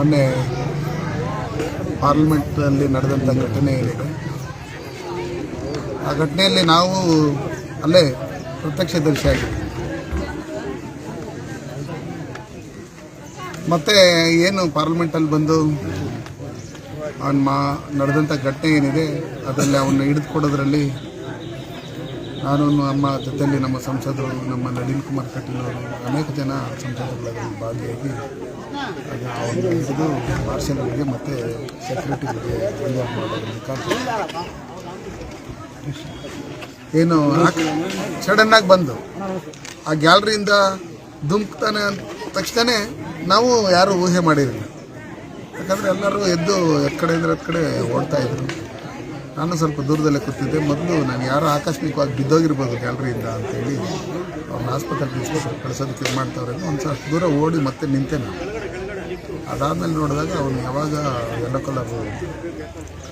ಮೊನ್ನೆ ಪಾರ್ಲಿಮೆಂಟಲ್ಲಿ ನಡೆದಂಥ ಘಟನೆ ಏನಿದೆ ಆ ಘಟನೆಯಲ್ಲಿ ನಾವು ಅಲ್ಲೇ ಪ್ರತ್ಯಕ್ಷದರ್ಶಿಯಾಗಿದ್ದೀವಿ ಮತ್ತು ಏನು ಪಾರ್ಲಿಮೆಂಟಲ್ಲಿ ಬಂದು ಅವನ ಮಾ ನಡೆದಂಥ ಘಟನೆ ಏನಿದೆ ಅದರಲ್ಲಿ ಅವನ್ನ ಹಿಡಿದುಕೊಡೋದ್ರಲ್ಲಿ ನಾನು ನಮ್ಮ ಜೊತೆಯಲ್ಲಿ ನಮ್ಮ ಸಂಸದರು, ನಮ್ಮ ನಳಿನ್ ಕುಮಾರ್ ಕಟೀಲ್ ಅವರು ಅನೇಕ ಜನ ಸಂಸದರುಗಳಲ್ಲಿ ಭಾಗಿಯಾಗಿ ಅದು ಅವನ್ನ ಹಿಡಿದು ಮಾರ್ಷಲ್ಗಳಿಗೆ ಮತ್ತು ಸೆಕ್ಯೂರಿಟಿಗಳಿಗೆ ರಿಲೀವ್ ಮಾಡೋದಕ್ಕೆ ಏನು ಸಡನ್ನಾಗಿ ಬಂದು ಆ ಗ್ಯಾಲರಿಯಿಂದ ಧುಮ್ಕ್ತಾನೆ ಅಂದ ತಕ್ಷಣ ನಾವು ಯಾರೂ ಊಹೆ ಮಾಡಿರಲಿಲ್ಲ. ಯಾಕಂದರೆ ಎಲ್ಲರೂ ಎದ್ದು ಎತ್ ಕಡೆ ಅಂದ್ರೆ ಎತ್ ಕಡೆ ಓಡ್ತಾ ಇದ್ರು. ನಾನು ಸ್ವಲ್ಪ ದೂರದಲ್ಲೇ ಕೂತಿದ್ದೆ. ಮೊದಲು ನಾನು ಯಾರೋ ಆಕಸ್ಮಿಕವಾಗಿ ಬಿದ್ದೋಗಿರ್ಬೋದು ಗ್ಯಾಲರಿಯಿಂದ ಅಂತೇಳಿ ಅವ್ರನ್ನ ಆಸ್ಪತ್ರೆ ಡಿಸ್ಪೋಸಲ್ ಕಳಿಸೋದಕ್ಕೆ ಇದು ಮಾಡ್ತಾವ್ರೆ ಒಂದು ಸ್ವಲ್ಪ ದೂರ ಓಡಿ ಮತ್ತೆ ನಿಂತೆ ನಾನು. ಅದಾದಮೇಲೆ ನೋಡಿದಾಗ ಅವನು ಯಾವಾಗ ಎಲ್ಲೋ ಕಲರ್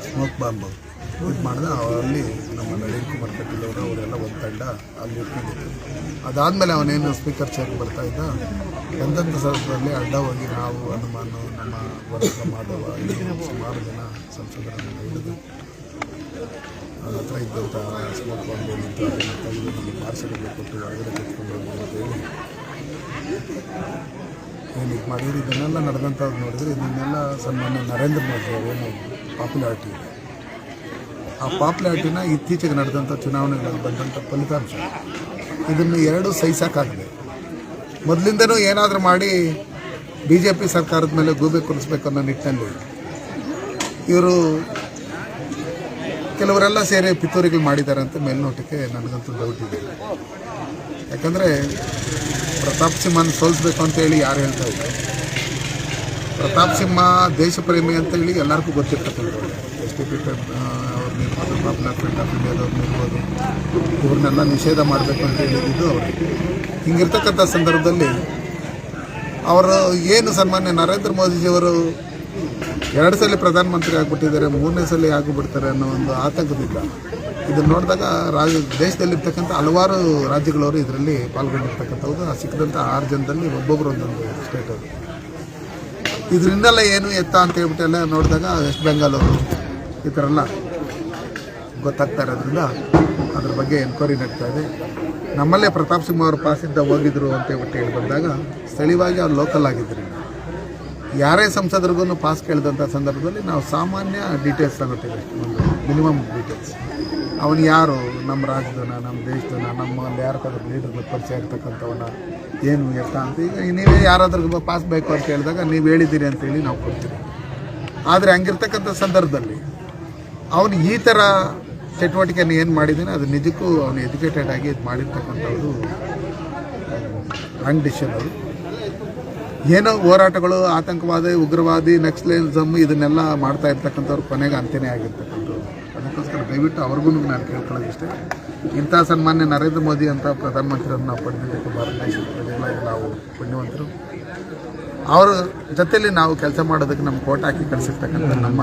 ಸ್ಮೋಕ್ ಬಾಂಬ್ ಇದು ಮಾಡಿದ ಅವರಲ್ಲಿ ನಮ್ಮ ನಳಿನ್ ಕುಮಾರ್ ಕಟೀಲ್ ಅವರು, ಅವರೆಲ್ಲ ಒಂದು ತಂಡ ಅಲ್ಲಿ ಇಟ್ಕೊಂಡಿದ್ರು ಅದಾದಮೇಲೆ ಅವನೇನು ಸ್ಪೀಕರ್ ಚೇರ್ ಬರ್ತಾ ಇದ್ದ, ಎಂತೆಂಥ ಸಂದರ್ಭದಲ್ಲಿ ಅಡ್ಡ ಹೋಗಿ ನಾವು, ಹನುಮಾನು, ನಮ್ಮ ವರಸ ಮಾಧವ ಸುಮಾರು ಜನ ಸಂಸದರನ್ನು ಹಿಡಿದು ಅವನ ಹತ್ರ ಇದ್ದಂಥ ಏನಿತ್ತು ಅದನ್ನು ತೆಗೆದು ನಮ್ಮ ಪಾರ್ಸಲ್ಗೆ ಕೊಟ್ಟು ಹೊರಗಡೆ ತೆಗೆದುಕೊಂಡು ಅಂತ ಹೇಳಿ. ಏನು ಇದು ಮಾಡಿದ್ರು ಇದನ್ನೆಲ್ಲ ನಡೆದಂಥದ್ದು ನೋಡಿದ್ರೆ ಇದನ್ನೆಲ್ಲ ಸನ್ಮಾನ್ಯ ನರೇಂದ್ರ ಮೋದಿ ಏನು ಪಾಪ್ಯುಲಾರಿಟಿ ಇದೆ. ಆ ಪಾಪ್ಯುಲಾರಿಟಿನ ಇತ್ತೀಚೆಗೆ ನಡೆದಂಥ ಚುನಾವಣೆಗಳಲ್ಲಿ ಬಂದಂಥ ಫಲಿತಾಂಶ. ಇದನ್ನು ಎರಡೂ ಸಹಿಸೋಕ್ಕಾಗದೆ. ಮೊದಲಿಂದನೂ ಏನಾದರೂ ಮಾಡಿ ಬಿ ಜೆ ಪಿ ಸರ್ಕಾರದ ಮೇಲೆ ಗೂಬೆ ಕುರಿಸ್ಬೇಕು ಅನ್ನೋ ನಿಟ್ಟಿನಲ್ಲಿ ಇವರು ಕೆಲವರೆಲ್ಲ ಸೇರಿ ಪಿತೂರಿಗಳು ಮಾಡಿದ್ದಾರೆ ಅಂತ ಮೇಲ್ನೋಟಕ್ಕೆ ನನಗಂತೂ ಡೌಟ್ ಇದೆ. ಯಾಕಂದರೆ ಪ್ರತಾಪ್ ಸಿಂಹನ ಸೋಲಿಸ್ಬೇಕು ಅಂತೇಳಿ ಯಾರು ಹೇಳ್ತಾ ಇದ್ದಾರೆ ಪ್ರತಾಪ್ ಸಿಂಹ ದೇಶಪ್ರೇಮಿ ಅಂತೇಳಿ ಎಲ್ಲರಿಗೂ ಗೊತ್ತಿರ್ತಕ್ಕಂಥ ಎಸ್ ಟಿ ಪಿ ಅವ್ರನ್ನ ಇರ್ಬೋದು, ಪಾಪ್ಯುಲರ್ ಫ್ರೆಂಡ್ ಆಫ್ ಇಂಡಿಯಾದವ್ರನ್ನ ಇರ್ಬೋದು, ಇವ್ರನ್ನೆಲ್ಲ ನಿಷೇಧ ಮಾಡಬೇಕು ಅಂತ ಹೇಳಿದ್ದು ಅವರು. ಹಿಂಗಿರ್ತಕ್ಕಂಥ ಸಂದರ್ಭದಲ್ಲಿ ಅವರು ಏನು ಸನ್ಮಾನ್ಯ ನರೇಂದ್ರ ಮೋದಿಜಿಯವರು ಎರಡು ಸಲ ಪ್ರಧಾನಮಂತ್ರಿ ಆಗಿಬಿಟ್ಟಿದ್ದಾರೆ, ಮೂರನೇ ಸಲ ಆಗಿಬಿಡ್ತಾರೆ ಅನ್ನೋ ಒಂದು ಆತಂಕದಿಂದ ಇದನ್ನು ನೋಡಿದಾಗ ರಾಜ, ದೇಶದಲ್ಲಿರ್ತಕ್ಕಂಥ ಹಲವಾರು ರಾಜ್ಯಗಳವರು ಇದರಲ್ಲಿ ಪಾಲ್ಗೊಂಡಿರ್ತಕ್ಕಂಥವ್ರು, ಆ ಸಿಕ್ಕಿದಂಥ ಆರು ಜನದಲ್ಲಿ ಒಬ್ಬೊಬ್ಬರು ಒಂದೊಂದು ಸ್ಟೇಟ್ ಅವರು. ಇದರಿಂದೆಲ್ಲ ಏನು ಎತ್ತ ಅಂತ ಹೇಳ್ಬಿಟ್ಟೆಲ್ಲ ನೋಡಿದಾಗ ವೆಸ್ಟ್ ಬೆಂಗಾಲ್ ಅವರು ಈ ಥರ ಎಲ್ಲ ಗೊತ್ತಾಗ್ತಾ ಇರೋದ್ರಿಂದ ಅದ್ರ ಬಗ್ಗೆ ಎನ್ಕ್ವೈರಿ ನಡೀತಾ ಇದೆ. ನಮ್ಮಲ್ಲೇ ಪ್ರತಾಪ್ ಸಿಂಹ ಅವರು ಪಾಸಿಂದ ಹೋಗಿದ್ರು ಅಂತ ಹೇಳ್ಬಿಟ್ಟು ಹೇಳಿ ಬಂದಾಗ ಸ್ಥಳೀಯವಾಗಿ ಅವ್ರು ಲೋಕಲ್ ಆಗಿದ್ದರಿಂದ ಯಾರೇ ಸಂಸದರಿಗೂ ಪಾಸ್ ಕೇಳಿದಂಥ ಸಂದರ್ಭದಲ್ಲಿ ನಾವು ಸಾಮಾನ್ಯ ಡೀಟೇಲ್ಸ್ ತಗೋತೀವಿ ಒಂದು ಮಿನಿಮಮ್ ಡೀಟೇಲ್ಸ್ ಅವನು ಯಾರು? ನಮ್ಮ ರಾಜ್ಯದನ ನಮ್ಮ ದೇಶದನ ನಮ್ಮಲ್ಲಿ ಯಾರಕ್ಕಾದ್ರೂ ಲೀಡರ್ಗಳು ಪರಿಚಯ ಆಗ್ತಕ್ಕಂಥವನ್ನ ಏನು ಎತ್ತ ಅಂತ ಈಗ ನೀವೇ ಯಾರಾದ್ರೂ ಪಾಸ್ ಬೇಕು ಅಂತ ಹೇಳಿದಾಗ ನೀವು ಹೇಳಿದ್ದೀರಿ ಅಂತೇಳಿ ನಾವು ಕೊಡ್ತೀವಿ. ಆದರೆ ಹಂಗಿರ್ತಕ್ಕಂಥ ಸಂದರ್ಭದಲ್ಲಿ ಅವನು ಈ ಥರ ಚಟುವಟಿಕೆಯನ್ನು ಏನು ಮಾಡಿದ್ದೀನಿ, ಅದು ನಿಜಕ್ಕೂ ಅವನು ಎಜುಕೇಟೆಡ್ ಆಗಿ ಇದು ಮಾಡಿರ್ತಕ್ಕಂಥವ್ರು ಡಿಶನ್ ಅದು ಏನೋ ಹೋರಾಟಗಳು, ಆತಂಕವಾದಿ, ಉಗ್ರವಾದಿ ನಕ್ಸಲಿಸಮ್ ಇದನ್ನೆಲ್ಲ ಮಾಡ್ತಾ ಇರ್ತಕ್ಕಂಥವ್ರು ಕೊನೆಗೆ ಅಂತ್ಯನೇ ಆಗಿರ್ತಕ್ಕಂಥವ್ರು. ಅದಕ್ಕೋಸ್ಕರ ದಯವಿಟ್ಟು ಅವ್ರಿಗೂ ನಾನು ಕೇಳ್ಕೊಳ್ಳೋದಿಷ್ಟೇ ಇಂಥ ಸನ್ಮಾನ್ಯ ನರೇಂದ್ರ ಮೋದಿ ಅಂತ ಪ್ರಧಾನಮಂತ್ರಿಯನ್ನು ನಾವು ಪಡೆದಿದ್ದಕ್ಕೆ ಭಾರತ ದೇಶದ ಪ್ರಜೆಗಳಾಗಿ ನಾವು ಪುಣ್ಯವಂತರು. ಅವರ ಜೊತೆಯಲ್ಲಿ ನಾವು ಕೆಲಸ ಮಾಡೋದಕ್ಕೆ ನಮ್ಮ ಕೋಟ್ ಹಾಕಿ ಕಳಿಸಿರ್ತಕ್ಕಂಥ ನಮ್ಮ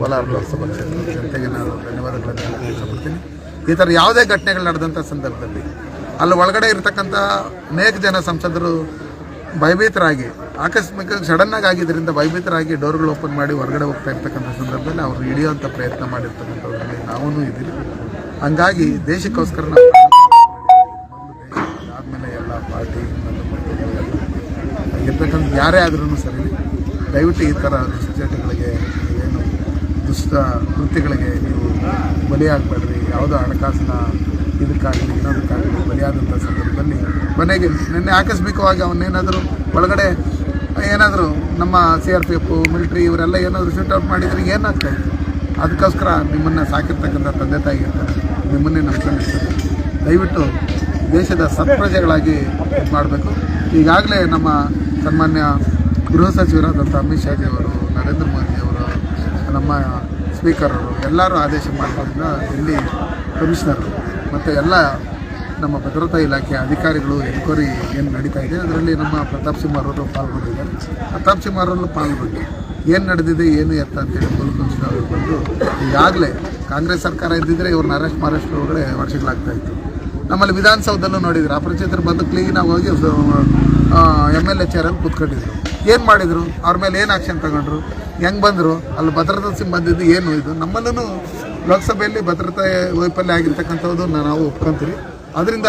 ಕೋಲಾರ ಲೋಕಸಭಾ ಕ್ಷೇತ್ರದ ಜನತೆಗೆ ನಾನು ಧನ್ಯವಾದಗಳನ್ನು ಇಷ್ಟಪಡ್ತೀನಿ ಈ ಥರ ಯಾವುದೇ ಘಟನೆಗಳು ನಡೆದಂಥ ಸಂದರ್ಭದಲ್ಲಿ ಅಲ್ಲಿ ಒಳಗಡೆ ಇರತಕ್ಕಂಥ ಅನೇಕ ಜನ ಸಂಸದರು ಭಯಭೀತರಾಗಿ, ಆಕಸ್ಮಿಕ ಸಡನ್ನಾಗಿ ಆಗಿದ್ದರಿಂದ ಭಯಭೀತರಾಗಿ ಡೋರ್ಗಳು ಓಪನ್ ಮಾಡಿ ಹೊರಗಡೆ ಹೋಗ್ತಾ ಇರ್ತಕ್ಕಂಥ ಸಂದರ್ಭದಲ್ಲಿ ಅವರು ಹಿಡಿಯುವಂಥ ಪ್ರಯತ್ನ ಮಾಡಿರ್ತಕ್ಕಂಥದ್ರಲ್ಲಿ ನಾವೂ ಇದ್ದೀವಿ. ಹಂಗಾಗಿ ದೇಶಕ್ಕೋಸ್ಕರ ನಾವು ಆದಮೇಲೆ ಎಲ್ಲ ಪಾರ್ಟಿ ಇರ್ತಕ್ಕಂಥ ಯಾರೇ ಆದ್ರೂ ಸರಿ, ದಯವಿಟ್ಟು ಈ ಥರ ಚಟಗಳಿಗೆ ಏನು ದುಷ್ಟ ಕೃತ್ಯಗಳಿಗೆ ನೀವು ಬಲಿಯಾಗಬೇಡ್ರಿ. ಯಾವುದೋ ಹಣಕಾಸಿನ ಇದಕ್ಕಾಗಲಿ ಇನ್ನೊಂದಕ್ಕಾಗಲಿ ಬಲಿಯಾದಂಥ ಸಂದರ್ಭದಲ್ಲಿ ಕೊನೆಗೆ ನಿನ್ನೆ ಆಕಸ್ಮಿಕವಾಗಿ ಅವನೇನಾದರೂ ಒಳಗಡೆ ಏನಾದರೂ ನಮ್ಮ C R P F military ಇವರೆಲ್ಲ ಏನಾದರೂ ಶೂಟ್ ಔಟ್ ಮಾಡಿದರೆ ಏನಾಗ್ತಾ ಇತ್ತು ಅದಕ್ಕೋಸ್ಕರ ನಿಮ್ಮನ್ನು ಸಾಕಿರ್ತಕ್ಕಂಥ ತಂದೆ ತಾಯಿ ಇರ್ತಾರೆ. ನಿಮ್ಮನ್ನೇ ನಂಬ್ಕೊಂಡಿರ್ತಾರೆ ದಯವಿಟ್ಟು ದೇಶದ ಸತ್ಪ್ರಜೆಗಳಾಗಿ ಮಾಡಬೇಕು. ಈಗಾಗಲೇ ನಮ್ಮ ಸನ್ಮಾನ್ಯ ಗೃಹ ಸಚಿವರಾದಂಥ ಅಮಿತ್ ಶಾ ಅವರು, ನರೇಂದ್ರ ಮೋದಿಯವರು ನಮ್ಮ ಸ್ಪೀಕರ್ ಎಲ್ಲರೂ ಆದೇಶ ಮಾಡಿದ್ರಿಂದ ಇಲ್ಲಿ ಕಮಿಷನರ್ ಮತ್ತು ಎಲ್ಲ ನಮ್ಮ ಭದ್ರತಾ ಇಲಾಖೆ ಅಧಿಕಾರಿಗಳು ಎನ್ಕ್ವೈರಿ ಏನು ನಡೀತಾ ಇದೆ, ಅದರಲ್ಲಿ ನಮ್ಮ ಪ್ರತಾಪ್ ಸಿಂಹ ಅವರು ಪಾಲ್ಗೊಂಡಿದ್ದಾರೆ. ಪ್ರತಾಪ್ ಸಿಂಹ ಅವರಲ್ಲೂ ಪಾಲ್ಗೊಂಡು ಏನು ನಡೆದಿದೆ, ಏನು ಎತ್ತ ಅಂತೇಳಿ ಪೊಲೀಸ್ ಅವರು ಬಂದು ಈಗಾಗಲೇ ಕಾಂಗ್ರೆಸ್ ಸರ್ಕಾರ ಇದ್ದಿದ್ದರೆ ಇವ್ರನ್ನ ಅರೆಸ್ಟ್ ಮಹಾರಾಷ್ಟ್ರ ಒಳಗಡೆ ವರ್ಷಗಳಾಗ್ತಾ ಇತ್ತು. ನಮ್ಮಲ್ಲಿ ವಿಧಾನಸೌಧದಲ್ಲೂ ನೋಡಿದ್ರು ಅಪರಿಚಿತರು ಬಂದು ಕ್ಲೀನಾಗಿ ಹೋಗಿ ಎಂ ಎಲ್ ಎ ಚೇರಲ್ಲಿ ಕೂತ್ಕೊಂಡಿದ್ರು. ಏನು ಮಾಡಿದರು? ಅವ್ರ ಮೇಲೆ ಏನು ಆಕ್ಷನ್ ತಗೊಂಡ್ರು? ಹೆಂಗೆ ಬಂದರು? ಅಲ್ಲಿ ಭದ್ರತಾ ಸಿಬ್ಬಂದಿದ್ದು ಏನು ಇದು? ನಮ್ಮಲ್ಲೂ ಲೋಕಸಭೆಯಲ್ಲಿ ಭದ್ರತೆ ವೈಫಲ್ಯ ಆಗಿರ್ತಕ್ಕಂಥದ್ದು ನಾವು ಒಪ್ಕೊಂತೀವಿ. ಅದರಿಂದ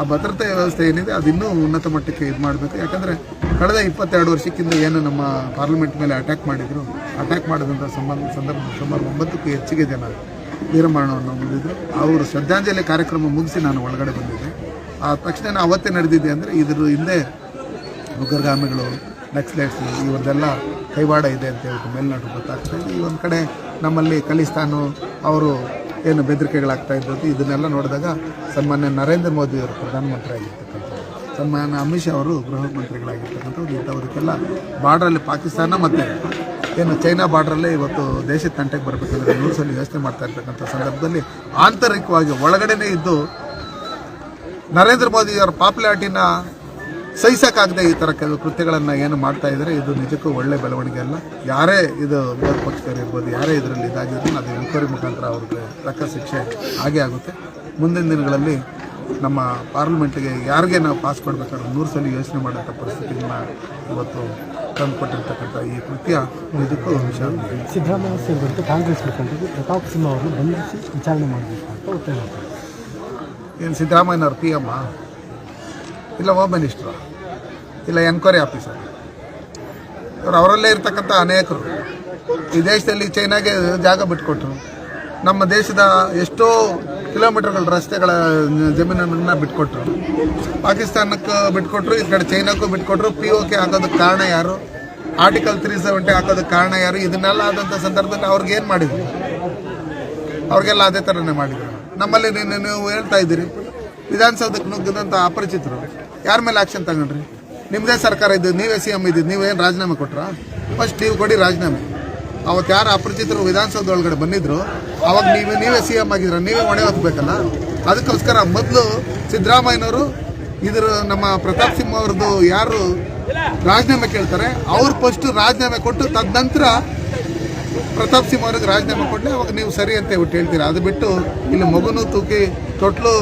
ಆ ಭದ್ರತೆ ವ್ಯವಸ್ಥೆ ಏನಿದೆ ಅದು ಇನ್ನೂ ಉನ್ನತ ಮಟ್ಟಕ್ಕೆ ಇದು ಮಾಡಬೇಕು. ಯಾಕಂದರೆ ಕಳೆದ ಇಪ್ಪತ್ತೆರಡು ವರ್ಷಕ್ಕಿಂತ ಏನು ನಮ್ಮ ಪಾರ್ಲಿಮೆಂಟ್ ಮೇಲೆ ಅಟ್ಯಾಕ್ ಮಾಡಿದರು. ಅಟ್ಯಾಕ್ ಮಾಡಿದಂಥ ಸಂಬಂಧ ಸಂದರ್ಭ ಸುಮಾರು ಒಂಬತ್ತಕ್ಕೂ ಹೆಚ್ಚಿಗೆ ಜನ ವೀರಮರಣವನ್ನು ಹೊಂದಿದ್ರು. ಅವರು ಶ್ರದ್ಧಾಂಜಲಿ ಕಾರ್ಯಕ್ರಮ ಮುಗಿಸಿ ನಾನು ಒಳಗಡೆ ಬಂದಿದ್ದೆ. ಆ ತಕ್ಷಣ ಅವತ್ತೇ ನಡೆದಿದೆ ಅಂದರೆ ಇದ್ರ ಹಿಂದೆ ಉಗ್ರಗಾಮಿಗಳು ನಕ್ಸಲೈಟ್ಸ್ ಇವ್ರದ್ದೆಲ್ಲ ಕೈವಾಡ ಇದೆ ಅಂತ ಹೇಳ್ಬಿಟ್ಟು ಮೇಲ್ನಾಡು ಗೊತ್ತಾಗ್ತಾ ಇದೆ. ಈ ಒಂದು ಕಡೆ ನಮ್ಮಲ್ಲಿ ಕಲಿಸ್ತಾನು ಅವರು ಏನು ಬೆದರಿಕೆಗಳಾಗ್ತಾ ಇದ್ದದ್ದು, ಇದನ್ನೆಲ್ಲ ನೋಡಿದಾಗ ಸನ್ಮಾನ್ಯ ನರೇಂದ್ರ ಮೋದಿ ಅವರು ಪ್ರಧಾನಮಂತ್ರಿ ಆಗಿರ್ತಕ್ಕಂಥದ್ದು ಸನ್ಮಾನ್ಯ ಅಮಿತ್ ಶಾ ಅವರು ಗೃಹ ಮಂತ್ರಿಗಳಾಗಿರ್ತಕ್ಕಂಥದ್ದು ಇಂಥವ್ರಿಗೆಲ್ಲ ಬಾರ್ಡ್ರಲ್ಲಿ ಪಾಕಿಸ್ತಾನ ಮತ್ತು ಏನು ಚೈನಾ ಬಾರ್ಡ್ರಲ್ಲೇ ಇವತ್ತು ದೇಶದ ತಂಟೆಗೆ ಬರಬೇಕಂದ್ರೆ ಸಲ ಯೋಚನೆ ಮಾಡ್ತಾ ಇರ್ತಕ್ಕಂಥ ಸಂದರ್ಭದಲ್ಲಿ ಆಂತರಿಕವಾಗಿ ಒಳಗಡೆನೇ ಇದ್ದು ನರೇಂದ್ರ ಮೋದಿ ಅವರ ಪಾಪ್ಯುಲಾರಿಟಿನ ಸಹಿಸಕ್ಕಾಗದೆ ಈ ಥರ ಕೆಲವು ಕೃತ್ಯಗಳನ್ನು ಏನು ಮಾಡ್ತಾ ಇದ್ದಾರೆ ಇದು ನಿಜಕ್ಕೂ ಒಳ್ಳೆ ಬೆಳವಣಿಗೆ ಅಲ್ಲ. ಯಾರೇ ಇದು ವಿರೋಧ ಪಕ್ಷದವರು ಇರ್ಬೋದು ಯಾರೇ ಇದರಲ್ಲಿ ಇದಾಗಿದ್ರು ಅದು ಎನ್ಕ್ವೈರಿ ಮುಖಾಂತರ ಅವ್ರಿಗೆ ತಕ್ಕ ಶಿಕ್ಷೆ ಆಗೇ ಆಗುತ್ತೆ. ಮುಂದಿನ ದಿನಗಳಲ್ಲಿ ನಮ್ಮ ಪಾರ್ಲಿಮೆಂಟ್ಗೆ ಯಾರಿಗೆ ನಾವು ಪಾಸ್ ಕೊಡಬೇಕಾದ್ರೆ ನೂರು ಸಲ ಯೋಚನೆ ಮಾಡೋಂಥ ಪರಿಸ್ಥಿತಿಗಳನ್ನ ಇವತ್ತು ತಂದುಕೊಟ್ಟಿರ್ತಕ್ಕಂಥ ಈ ಕೃತ್ಯ ನಿಜಕ್ಕೂ ವಿಷಯ ಸಿದ್ದರಾಮಯ್ಯ ಸೇರಿದಂತೆ ಕಾಂಗ್ರೆಸ್ ಮುಖಂಡರು ಪ್ರತಾಪ್ ಸಿಂಹ ಅವರನ್ನು ಬಂಧಿಸಿ ವಿಚಾರಣೆ ಮಾಡಬೇಕು ಅಂತ ಒತ್ತಾಯ ಏನು ಸಿದ್ದರಾಮಯ್ಯನವ್ರ ಪಿ ಎಮ್ಮ ಇಲ್ಲ ಹೋಮ್ ಮಿನಿಸ್ಟ್ರು ಇಲ್ಲ ಎನ್ಕ್ವೈರಿ ಆಫೀಸರ್ ಇವರು ಅವರಲ್ಲೇ ಇರ್ತಕ್ಕಂಥ ಅನೇಕರು. ಈ ದೇಶದಲ್ಲಿ ಚೈನಾಗೆ ಜಾಗ ಬಿಟ್ಕೊಟ್ರು. ನಮ್ಮ ದೇಶದ ಎಷ್ಟೋ ಕಿಲೋಮೀಟರ್ಗಳ ರಸ್ತೆಗಳ ಜಮೀನನ್ನು ಬಿಟ್ಕೊಟ್ರು. ಪಾಕಿಸ್ತಾನಕ್ಕೆ ಬಿಟ್ಕೊಟ್ರು, ಈ ಕಡೆ ಚೈನಾಕ್ಕೂ ಬಿಟ್ಕೊಟ್ರು. ಪಿ ಓ ಕೆ ಹಾಕೋದಕ್ಕೆ ಕಾರಣ ಯಾರು? ಆರ್ಟಿಕಲ್ ತ್ರೀ ಸೆವೆಂಟಿ ಹಾಕೋದಕ್ಕೆ ಕಾರಣ ಯಾರು? ಇದನ್ನೆಲ್ಲ ಆದಂಥ ಸಂದರ್ಭದಲ್ಲಿ ಅವ್ರಿಗೆ ಏನು ಮಾಡಿದ್ರು? ಅವ್ರಿಗೆಲ್ಲ ಅದೇ ಥರನೇ ಮಾಡಿದ್ರು. ನಮ್ಮಲ್ಲಿ ನೀವು ಹೇಳ್ತಾ ಇದ್ದೀರಿ. ವಿಧಾನಸೌಧಕ್ಕೆ ನುಗ್ಗಿದಂಥ ಅಪರಿಚಿತರು. ಯಾರ ಮೇಲೆ ಆಕ್ಷನ್ ತಗೊಂಡ್ರಿ? ನಿಮ್ಮದೇ ಸರ್ಕಾರ ಇದ್ದು ನೀವೇ ಸಿ ಎಂ ಇದ್ದಿದ್ದು, ನೀವೇನು ರಾಜೀನಾಮೆ ಕೊಟ್ರಾ? ಫಸ್ಟ್ ನೀವು ಕೊಡಿ ರಾಜೀನಾಮೆ. ಅವತ್ತು ಯಾರು ಅಪರಿಚಿತರು ವಿಧಾನಸೌಧ ಒಳಗಡೆ ಬಂದಿದ್ರು, ಅವಾಗ ನೀವು ನೀವೇ ಸಿ ಎಂ ಆಗಿದ್ರ, ನೀವೇ ಹೊಣೆ ಹೊತ್ಬೇಕಲ್ಲ? ಅದಕ್ಕೋಸ್ಕರ ಮೊದಲು ಸಿದ್ದರಾಮಯ್ಯನವರು ಇದ್ರ ನಮ್ಮ ಪ್ರತಾಪ್ ಸಿಂಹ ಅವ್ರದ್ದು ಯಾರು ರಾಜೀನಾಮೆ ಕೇಳ್ತಾರೆ, ಅವ್ರು ಫಸ್ಟ್ ರಾಜೀನಾಮೆ ಕೊಟ್ಟು ತದನಂತರ ಪ್ರತಾಪ್ ಸಿಂಹ ಅವ್ರಿಗೆ ರಾಜೀನಾಮೆ ಕೊಟ್ಟರೆ ಅವಾಗ ನೀವು ಸರಿ ಅಂತ ಹೇಳ್ತೀರಾ? ಅದು ಬಿಟ್ಟು ಇಲ್ಲಿ ಮಗುನೂ ತೂಕಿ ತೊಟ್ಲು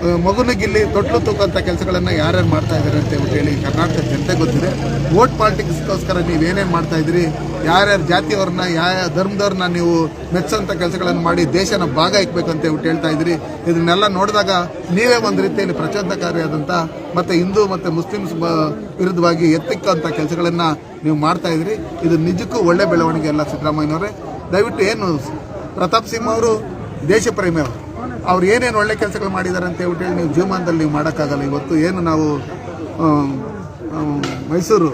ಆ, ಮಗುನು ಗಿಲ್ಲಿ ತೊಟ್ಲು ತೂಕಂಥ ಕೆಲಸಗಳನ್ನು ಯಾರ್ಯಾರು ಮಾಡ್ತಾ ಇದ್ದಾರೆ ಅಂತ ಹೇಳಿ ಕರ್ನಾಟಕದ ಜನತೆ ಗೊತ್ತಿದೆ. ವೋಟ್ ಪಾಲಿಟಿಕ್ಸ್ಗೋಸ್ಕರ ನೀವೇನೇನು ಮಾಡ್ತಾ ಇದ್ದೀರಿ ಯಾರ್ಯಾರು ಜಾತಿಯವ್ರನ್ನ ಯಾವ ಧರ್ಮದವ್ರನ್ನ ನೀವು ಮೆಚ್ಚೋಂಥ ಕೆಲಸಗಳನ್ನು ಮಾಡಿ ದೇಶನ ಭಾಗ ಇಕ್ಬೇಕು ಅಂತ ಹೇಳ್ಬಿಟ್ಟು ಹೇಳ್ತಾ ಇದ್ದೀರಿ ಇದನ್ನೆಲ್ಲ ನೋಡಿದಾಗ ನೀವೇ ಒಂದು ರೀತಿಯಲ್ಲಿ ಪ್ರಚೋದನಕಾರಿಯಾದಂಥ ಮತ್ತು ಹಿಂದೂ ಮತ್ತು ಮುಸ್ಲಿಮ್ಸ್ ವಿರುದ್ಧವಾಗಿ ಎತ್ತಿಕ್ಕಂಥ ಕೆಲಸಗಳನ್ನು ನೀವು ಮಾಡ್ತಾ ಇದ್ದೀರಿ ಇದು ನಿಜಕ್ಕೂ ಒಳ್ಳೆ ಬೆಳವಣಿಗೆ ಅಲ್ಲ ಸಿದ್ದರಾಮಯ್ಯನವರೇ. ದಯವಿಟ್ಟು ಏನು ಪ್ರತಾಪ್ ಸಿಂಹ ಅವರು ದೇಶ ಪ್ರೇಮಿ ಅವರು ಏನೇನು ಒಳ್ಳೆ ಕೆಲಸಗಳು ಮಾಡಿದ್ದಾರೆ ಅಂತ ಹೇಳ್ಬಿಟ್ಟು ನೀವು ಜೀವಮಾನದಲ್ಲಿ ನೀವು ಮಾಡೋಕ್ಕಾಗಲ್ಲ. ಇವತ್ತು ಏನು ನಾವು ಮೈಸೂರು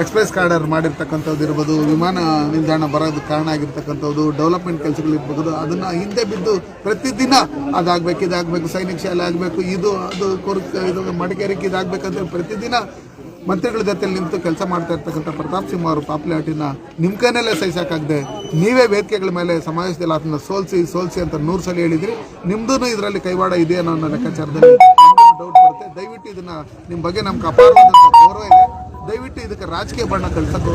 ಎಕ್ಸ್ಪ್ರೆಸ್ ಕಾರ್ಡರ್ ಮಾಡಿರ್ತಕ್ಕಂಥದ್ದು ಇರ್ಬೋದು, ವಿಮಾನ ನಿಲ್ದಾಣ ಬರೋದು ಕಾರಣ ಆಗಿರ್ತಕ್ಕಂಥದ್ದು, ಡೆವಲಪ್ಮೆಂಟ್ ಕೆಲಸಗಳು ಇರ್ಬೋದು, ಅದನ್ನು ಹಿಂದೆ ಬಿದ್ದು ಪ್ರತಿದಿನ ಅದಾಗಬೇಕು, ಇದಾಗಬೇಕು, ಸೈನಿಕ ಶಾಲೆ ಆಗಬೇಕು, ಇದು, ಅದು ಕೊರ ಇದು ಮಡಿಕೇರಿಗೆ ಇದಾಗಬೇಕಂದ್ರೆ ಪ್ರತಿದಿನ ಮಂತ್ರಿಗಳ ಜೊತೆಯಲ್ಲಿ ನಿಂತು ಕೆಲಸ ಮಾಡ್ತಾ ಇರ್ತಕ್ಕಂಥ ಪ್ರತಾಪ್ ಸಿಂಹ ಅವರು ಪಾಪ್ಯುಲಾರಿಟಿನ ನಿಮ್ಮ ಕೈನಲ್ಲೇ ಸಹಿಸೋಕ್ಕಾಗದೆ ನೀವೇ ವೇದಿಕೆಗಳ ಮೇಲೆ ಸಮಾವೇಶದಲ್ಲಿ ಅದನ್ನ ಸೋಲ್ಸಿ ಸೋಲ್ಸಿ ಅಂತ ನೂರು ಸಲ ಹೇಳಿದ್ರಿ. ನಿಮ್ದು ಇದರಲ್ಲಿ ಕೈವಾಡ ಇದೆ ಅನ್ನೋ ಲೆಕ್ಕಾಚಾರದಲ್ಲಿ ಡೌಟ್ ಬರುತ್ತೆ? ದಯವಿಟ್ಟು ಇದನ್ನ ನಿಮ್ಮ ಬಗ್ಗೆ ನಮ್ಗೆ ಇದೆ ದಯವಿಟ್ಟು ಇದಕ್ಕೆ ರಾಜಕೀಯ ಬಣ್ಣ ಕಳ್ಸಕ್ಕೆ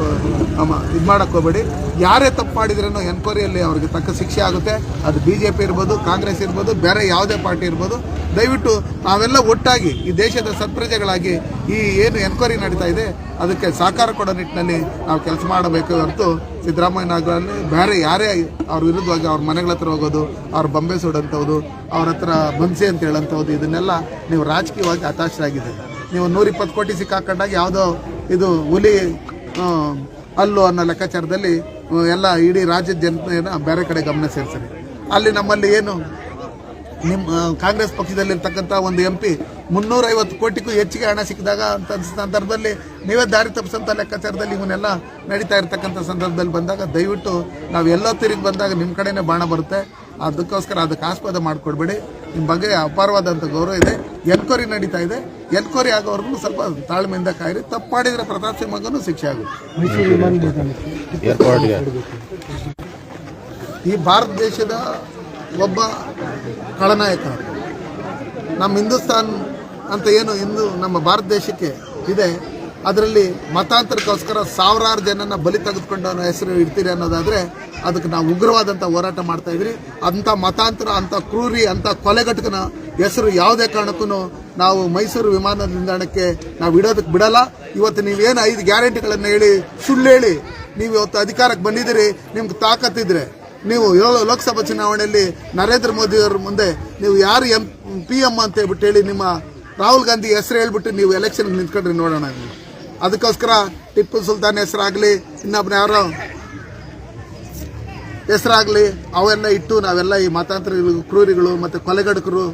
ಇದು ಮಾಡಕ್ಕೆ ಹೋಗಬೇಡಿ. ಯಾರೇ ತಪ್ಪು ಮಾಡಿದ್ರೂ ಎನ್ಕ್ವೈರಿಯಲ್ಲಿ ಅವ್ರಿಗೆ ತಕ್ಕ ಶಿಕ್ಷೆ ಆಗುತ್ತೆ. ಅದು ಬಿ ಜೆ ಪಿ ಇರ್ಬೋದು, ಕಾಂಗ್ರೆಸ್ ಇರ್ಬೋದು, ಬೇರೆ ಯಾವುದೇ ಪಾರ್ಟಿ ಇರ್ಬೋದು. ದಯವಿಟ್ಟು ನಾವೆಲ್ಲ ಒಟ್ಟಾಗಿ ಈ ದೇಶದ ಸತ್ಪ್ರಜೆಗಳಾಗಿ ಈ ಏನು ಎನ್ಕ್ವೈರಿ ನಡೀತಾ ಇದೆ, ಅದಕ್ಕೆ ಸಹಕಾರ ಕೊಡೋ ನಿಟ್ಟಿನಲ್ಲಿ ನಾವು ಕೆಲಸ ಮಾಡಬೇಕು ಹೊರತು ಸಿದ್ದರಾಮಯ್ಯನಾಗಲಿ ಬೇರೆ ಯಾರೇ ಅವ್ರ ವಿರುದ್ಧವಾಗಿ ಅವ್ರ ಮನೆಗಳ ಹತ್ರ ಹೋಗೋದು, ಅವ್ರ ಬೊಂಬೆ ಸುಡೋಂಥವ್ದು, ಅವ್ರ ಹತ್ರ ಬಂಸಿ ಅಂತ ಹೇಳೋಂಥವ್ದು, ಇದನ್ನೆಲ್ಲ ನೀವು ರಾಜಕೀಯವಾಗಿ ಹತಾಶರಾಗಿದ್ದೀರಿ. ನೀವು ನೂರಿಪ್ಪತ್ತು ಕೋಟಿ ಸಿಕ್ಕಾಕೊಂಡಾಗ ಯಾವುದೋ ಇದು ಹುಲಿ ಅಲ್ಲು ಅನ್ನೋ ಲೆಕ್ಕಾಚಾರದಲ್ಲಿ ಎಲ್ಲ ಇಡೀ ರಾಜ್ಯದ ಜನತೆಯನ್ನು ಬೇರೆ ಕಡೆ ಗಮನ ಸೇರಿಸಿದೆ. ಅಲ್ಲಿ ನಮ್ಮಲ್ಲಿ ಏನು ನಿಮ್ಮ ಕಾಂಗ್ರೆಸ್ ಪಕ್ಷದಲ್ಲಿರ್ತಕ್ಕಂಥ ಒಂದು ಎಂ ಪಿ ಮುನ್ನೂರೈವತ್ತು ಕೋಟಿಗೂ ಹೆಚ್ಚಿಗೆ ಹಣ ಸಿಕ್ಕಿದಾಗ ಅಂತ ಸಂದರ್ಭದಲ್ಲಿ ನೀವೇ ದಾರಿ ತಪ್ಪಿಸಂಥ ಲೆಕ್ಕಾಚಾರದಲ್ಲಿ ಇವನ್ನೆಲ್ಲ ನಡೀತಾ ಇರ್ತಕ್ಕಂಥ ಸಂದರ್ಭದಲ್ಲಿ ಬಂದಾಗ ದಯವಿಟ್ಟು ನಾವು ಎಲ್ಲೋ ತಿರುಗಿ ಬಂದಾಗ ನಿಮ್ಮ ಕಡೆನೇ ಬಾಣ ಬರುತ್ತೆ. ಅದಕ್ಕೋಸ್ಕರ ಅದಕ್ಕೆ ಆಸ್ಪದ ಮಾಡಿಕೊಡ್ಬೇಡಿ. ನಿಮ್ಮ ಬಗ್ಗೆ ಅಪಾರವಾದಂಥ ಗೌರವ ಇದೆ. ಎನ್ಕ್ವೈರಿ ನಡೀತಾ ಇದೆ. ಎನ್ಕ್ವೈರಿ ಆಗೋವರೆಗೂ ಸ್ವಲ್ಪ ತಾಳ್ಮೆಯಿಂದ ಕಾಯಿರಿ. ತಪ್ಪು ಮಾಡಿದರೆ ಪ್ರತಾಪ್ ಸಿಂಗ್ ಮಗನೂ ಶಿಕ್ಷೆ ಆಗುತ್ತೆ. ಈ ಭಾರತ ದೇಶದ ಒಬ್ಬ ಖಳನಾಯಕ ನಮ್ಮ ಹಿಂದೂಸ್ತಾನ್ ಅಂತ ಏನು ಇಂದು ನಮ್ಮ ಭಾರತ ದೇಶಕ್ಕೆ ಇದೆ ಅದರಲ್ಲಿ ಮತಾಂತರಕ್ಕೋಸ್ಕರ ಸಾವಿರಾರು ಜನನ ಬಲಿ ತೆಗೆದುಕೊಂಡು ಅನ್ನೋ ಹೆಸರು ಇಡ್ತೀರಿ ಅನ್ನೋದಾದರೆ ಅದಕ್ಕೆ ನಾವು ಉಗ್ರವಾದಂಥ ಹೋರಾಟ ಮಾಡ್ತಾ ಇದ್ರಿ. ಅಂಥ ಮತಾಂತರ ಅಂಥ ಕ್ರೂರಿ ಅಂಥ ಕೊಲೆಗಟ್ಟಕನ ಹೆಸರು ಯಾವುದೇ ಕಾರಣಕ್ಕೂ ನಾವು ಮೈಸೂರು ವಿಮಾನ ನಿಲ್ದಾಣಕ್ಕೆ ನಾವು ಇಡೋದಕ್ಕೆ ಬಿಡಲ್ಲ. ಇವತ್ತು ನೀವೇನು ಐದು ಗ್ಯಾರಂಟಿಗಳನ್ನು ಹೇಳಿ, ಸುಳ್ಳು ಹೇಳಿ ನೀವು ಇವತ್ತು ಅಧಿಕಾರಕ್ಕೆ ಬಂದಿದ್ದೀರಿ, ನಿಮ್ಗೆ ತಾಕತ್ತಿದ್ರೆ ನೀವು ಲೋಕಸಭಾ ಚುನಾವಣೆಯಲ್ಲಿ ನರೇಂದ್ರ ಮೋದಿ ಅವ್ರ ಮುಂದೆ ನೀವು ಯಾರು ಎಂ ಪಿ ಎಂ ಅಂತ ಹೇಳ್ಬಿಟ್ಟು ಹೇಳಿ ನಿಮ್ಮ ರಾಹುಲ್ ಗಾಂಧಿ ಹೆಸರು ಹೇಳ್ಬಿಟ್ಟು ನೀವು ಎಲೆಕ್ಷನ್ಗೆ ನಿಂತ್ಕೊಂಡ್ರಿ ನೋಡೋಣ ಅದಕ್ಕೋಸ್ಕರ ಟಿಪ್ಪು ಸುಲ್ತಾನ್ ಹೆಸರಾಗಲಿ ಇನ್ನೊಬ್ಬನ ಯಾರೋ ಹೆಸರಾಗಲಿ, ಅವೆಲ್ಲ ಇಟ್ಟು ನಾವೆಲ್ಲ ಈ ಮತಾಂತರಿಗಳು, ಕ್ರೂರಿಗಳು ಮತ್ತು ಕೊಲೆಗಡಕರು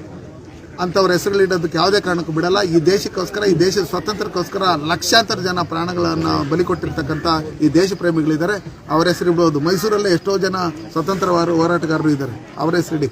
ಅಂಥವ್ರ ಹೆಸರುಗಳಿಡೋದಕ್ಕೆ ಯಾವುದೇ ಕಾರಣಕ್ಕೂ ಬಿಡಲ್ಲ. ಈ ದೇಶಕ್ಕೋಸ್ಕರ, ಈ ದೇಶದ ಸ್ವಾತಂತ್ರ್ಯಕ್ಕೋಸ್ಕರ ಲಕ್ಷಾಂತರ ಜನ ಪ್ರಾಣಗಳನ್ನು ಬಲಿ ಕೊಟ್ಟಿರ್ತಕ್ಕಂಥ ಈ ದೇಶ ಪ್ರೇಮಿಗಳಿದ್ದಾರೆ. ಅವರ ಹೆಸರು ಬಿಡೋದು ಮೈಸೂರಲ್ಲೇ ಎಷ್ಟೋ ಜನ ಸ್ವತಂತ್ರ ಹೋರಾಟಗಾರರು ಇದ್ದಾರೆ. ಅವರ ಹೆಸರಿಡಿ.